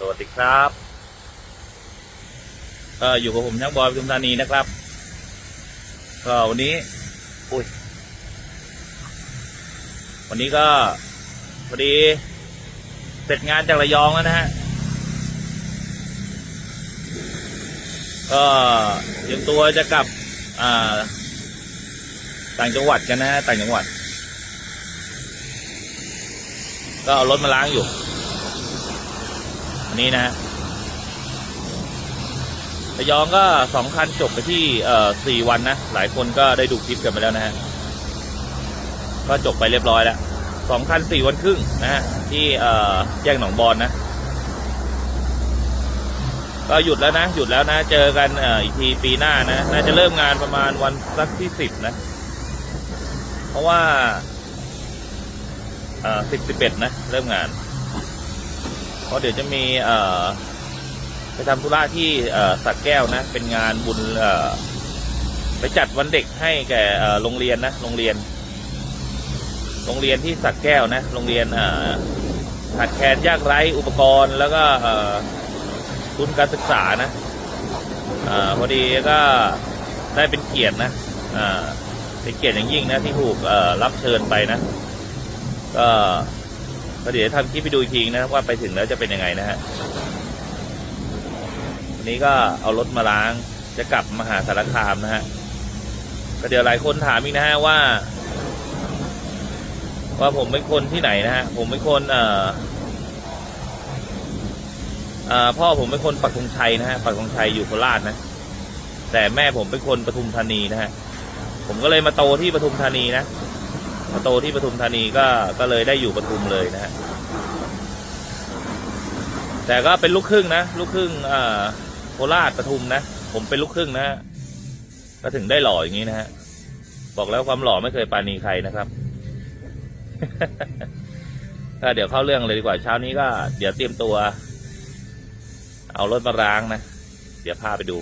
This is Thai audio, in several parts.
สวัสดีครับก็อยู่กับผมช่างบอยปทุมธานีนะครับก็วันนี้อุ้ยวันนี้ก็พอดีเสร็จงานจากระยองแล้วนะฮะก็เตรียมตัวจะกลับอ่าต่างจังหวัดกันนะฮะต่างจังหวัด ก็เอารถมาล้างอยู่ นี้นะฮะระยองก็สองคันจบไปที่เอ่อสี่วันนะ หลายคนก็ได้ดูคลิปกันไปแล้วนะฮะก็จบไปเรียบร้อยแล้วสองคันสี่วันครึ่งนะฮะที่เอ่อแยกหนองบอนนะ ก็หยุดแล้วนะ หยุดแล้วนะ เจอกันเอ่ออีกทีปีหน้านะ น่าจะเริ่มงานประมาณวันสักที่สิบนะ เพราะว่าเอ่อสิบสิบเอ็ดนะ เริ่มงาน เพราะเดี๋ยวจะมีเอ่อไปทำธุระที่เอ่อสัตว์แก้วนะ เป็นงานบุญเอ่อไปจัดวันเด็กให้แก่เอ่อโรงเรียนนะ โรงเรียน โรงเรียนที่สัตว์แก้วนะ โรงเรียนเอ่อขาดแคลนยากไร้อุปกรณ์ แล้วก็เอ่อทุนการศึกษานะเอ่อพอดีก็ได้เป็นเกียรตินะเอ่อเป็นเกียรติอย่างยิ่งนะที่ถูกเอ่อรับเชิญไปนะ ก็ ก็เดี๋ยวทำคลิปไปดูอีกทีนะครับว่าไปถึงแล้วจะเป็นยังไงนะฮะวันนี้ก็เอารถมาล้างจะกลับมหาสารคามนะฮะก็เดี๋ยวหลายคนถามอีกนะฮะว่า ว่าผมเป็นคนที่ไหนนะฮะผมเป็นคนเอ่ออ่อพ่อผมเป็นคนปักธงชัยนะฮะปักธงชัยอยู่โคราชนะ แต่แม่ผมเป็นคนปทุมธานีนะฮะผมก็เลยมาโตที่ปทุมธานีนะ โตที่ปทุมธานีก็ก็เลยได้อยู่ปทุมเลยนะฮะแต่ก็เป็นลูกครึ่งนะลูกครึ่งอ่อโคราชปทุมนะผมเป็นลูกครึ่งนะฮะก็ถึงได้หล่ออย่างนี้นะฮะบอกแล้วความหล่อไม่เคยปาณีใครนะครับก็เดี๋ยวเข้าเรื่องเลยดีกว่าเช้านี้ก็ เดี๋ยวเตรียมตัว เอารถมาล้างนะ เดี๋ยวพาไปดู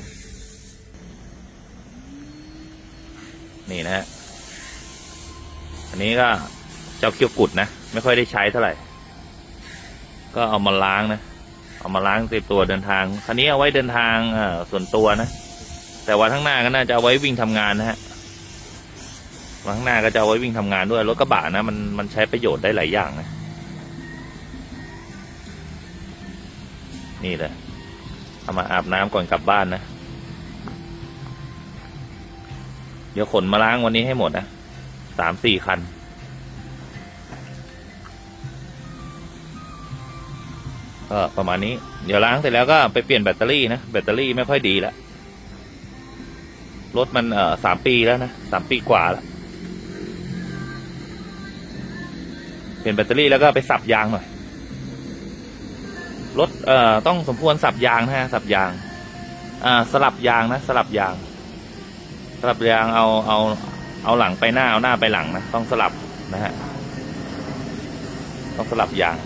นี่นะฮะ อันนี้ก็เจ้าเกี้ยวกุดนะ ไม่ค่อยได้ใช้เท่าไหร่ ก็เอามาล้างนะ เอามาล้างตรียมตัวเดินทาง คันนี้เอาไว้เดินทางส่วนตัวนะ แต่วันข้งหน้าก็น่าจะเอาไว้วิ่งทำงานนะฮะข้างหน้าก็จะเอาไว้วิ่งทำงานด้วย รถกระบะนะมันมันใช้ประโยชน์ได้หลายอย่างนะ นี่แหละ เอามาอาบน้ำก่อนกลับบ้านนะ เดี๋ยวขนมาล้างวันนี้ให้หมดนะ สามสี่คัน ก็ประมาณนี้ เดี๋ยวล้างเสร็จแล้วก็ไปเปลี่ยนแบตเตอรี่นะ แบตเตอรี่ไม่ค่อยดีแล้วรถมันเอ่อสามปีแล้วนะสามปีกว่าแล้วเปลี่ยนแบตเตอรี่แล้วก็ไปสับยางหน่อยรถเอ่อต้องสมควรสับยางนะฮะสับยาง อ่าสลับยางนะ สลับยาง สลับยางเอาเอา เอาหลังไปหน้าเอาหน้าไปหลังนะ ต้องสลับนะฮะ ต้องสลับยาง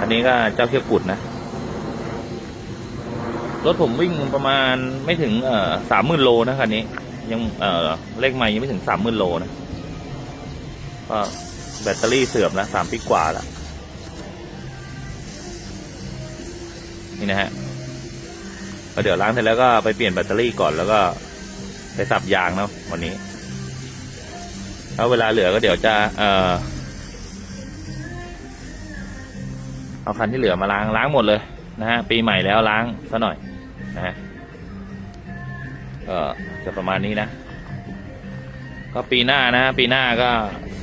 อันนี้ก็เจ้าเขี้ยวกุดนะ รถผมวิ่งประมาณไม่ถึงเอ่อสามหมื่นโลนะคันนี้ ยังเอ่อเลขไม่ยังไม่ถึงสามหมื่นโลนะ ก็แบตเตอรี่เสื่อมแล้วสามปีกว่าแล้วนี่นะฮะเดี๋ยวล้างเสร็จแล้วก็ไปเปลี่ยนแบตเตอรี่ก่อนแล้วก็ ไปสับยางเนาะวันนี้แล้วเวลาเหลือก็เดี๋ยวจะ เออเอาคันที่เหลือมาล้างล้างหมดเลยนะฮะปีใหม่แล้วล้างซะหน่อยนะฮะก็จะประมาณนี้นะ ก็ปีหน้านะปีหน้าก็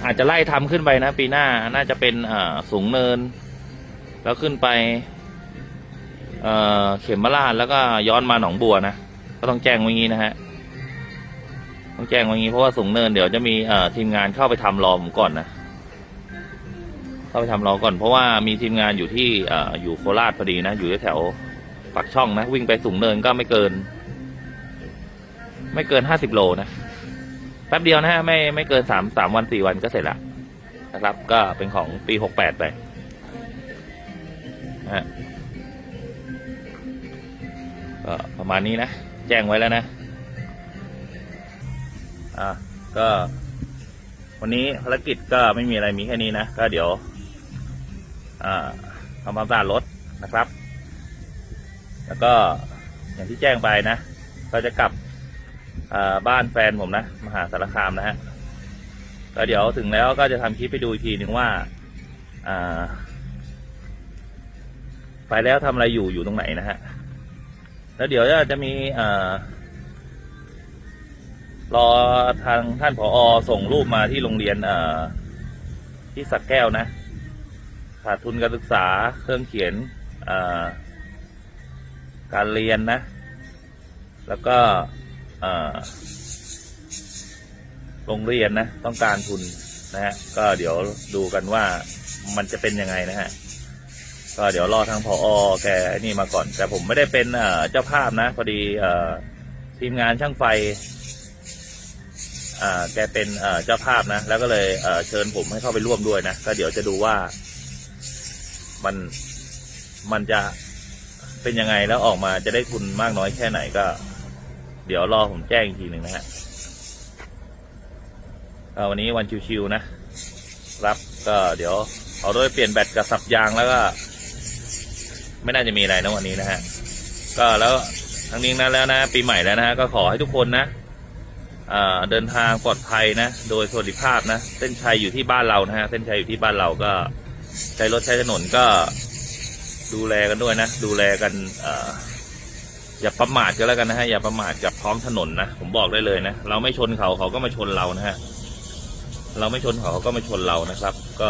อาจจะไล่ทำขึ้นไปนะ ปีหน้าน่าจะเป็นเอ่อสูงเนิน แล้วขึ้นไป เอ่อเข็มมาลาดแล้วก็ย้อนมาหนองบัวนะก็ต้องแจ้งไว้งี้นะฮะ ต้องแจ้งไว้งี้เพราะว่าสูงเนินเดี๋ยวจะมีเอ่อทีมงานเข้าไปทำรอผมก่อนนะเข้าไปทำรอก่อน เพราะว่ามีทีมงานอยู่ที่เอ่ออยู่โคราชพอดีนะ อยู่แถวปากช่องนะ วิ่งไปสูงเนินก็ไม่เกิน ไม่เกินห้าสิบโลนะแป๊บเดียวนะฮะไม่ไม่เกินสามสามวันสี่วันก็เสร็จละนะครับ ก็เป็นของปีหกแปดไปนะฮะก็ประมาณนี้นะ แจ้งไว้แล้วนะ อะก็ วันนี้ภารกิจก็ไม่มีอะไรมีแค่นี้นะ ก็เดี๋ยว อ่าทำความสะอาดรถนะครับ แล้วก็อย่างที่แจ้งไปนะก็จะกลับอ่าบ้านแฟนผมนะมหาสารคามนะฮะแล้วเดี๋ยวถึงแล้วก็จะทำคลิปไปดูอีกทีหนึ่งว่าอ่าไปแล้วทำอะไรอยู่อยู่ตรงไหนนะฮะแล้วเดี๋ยวจะมีอ่า รอทางท่านผออส่งรูปมาที่โรงเรียนอ่าที่สักแก้วนะขาดทุนการศึกษาเครื่องเขียนอ่าการเรียนนะ แล้วก็อ่าโรงเรียนนะ ต้องการทุนนะฮะก็เดี๋ยวดูกันว่ามันจะเป็นยังไงนะฮะก็เดี๋ยวรอทางผออแกนี่มาก่อน แต่ผมไม่ได้เป็นเอ่อเจ้าภาพนะ พอดีเอ่อทีมงานช่างไฟ แกเป็นเจ้าภาพนะ แล้วก็เลยเชิญผมให้เข้าไปร่วมด้วยนะ ก็เดี๋ยวจะดูว่ามันมันจะเป็นยังไงแล้วออกมาจะได้ทุนมากน้อยแค่ไหนก็ เดี๋ยวรอผมแจ้งอีกทีหนึ่งนะฮะวันนี้วันชิวๆนะ รับก็เดี๋ยวเอาด้วยเปลี่ยนแบตกับสับยางแล้วก็ ไม่น่าจะมีอะไรนะวันนี้นะฮะ ก็แล้วทั้งนี้นั้นแล้วนะ ปีใหม่แล้วนะฮะก็ขอให้ทุกคนนะ เดินทางปลอดภัยนะ โดยสวัสดิภาพนะ เส้นชัยอยู่ที่บ้านเรานะฮะ เส้นชัยอยู่ที่บ้านเราก็ใช้รถใช้ถนนก็ดูแลกันด้วยนะ ดูแลกันออย่าประมาทก็แล้วกันนะฮะ อย่าประมาทกับท้องถนนนะ ผมบอกได้เลยนะ เราไม่ชนเขาเขาก็มาชนเรานะฮะ เราไม่ชนเขาเขาก็มาชนเรานะครับ ก็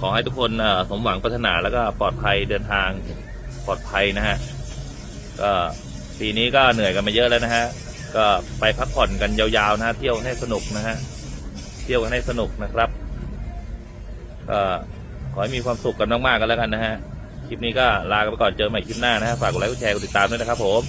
ขอให้ทุกคนสมหวังปรารถนาแล้วก็ปลอดภัยเดินทางปลอดภัยนะฮะ ก็ ปีนี้ก็เหนื่อยกันมาเยอะแล้วนะฮะ ก็ไปพักผ่อนกันยาวๆนะฮะเที่ยวให้สนุกนะฮะ เที่ยวกันให้สนุกนะครับ ก็ขอให้มีความสุขกันมากๆกันแล้วกันนะฮะ คลิปนี้ก็ลากันไปก่อนเจอใหม่คลิปหน้านะฮะ ฝากกดไลค์กดแชร์กดติดตามด้วยนะครับผม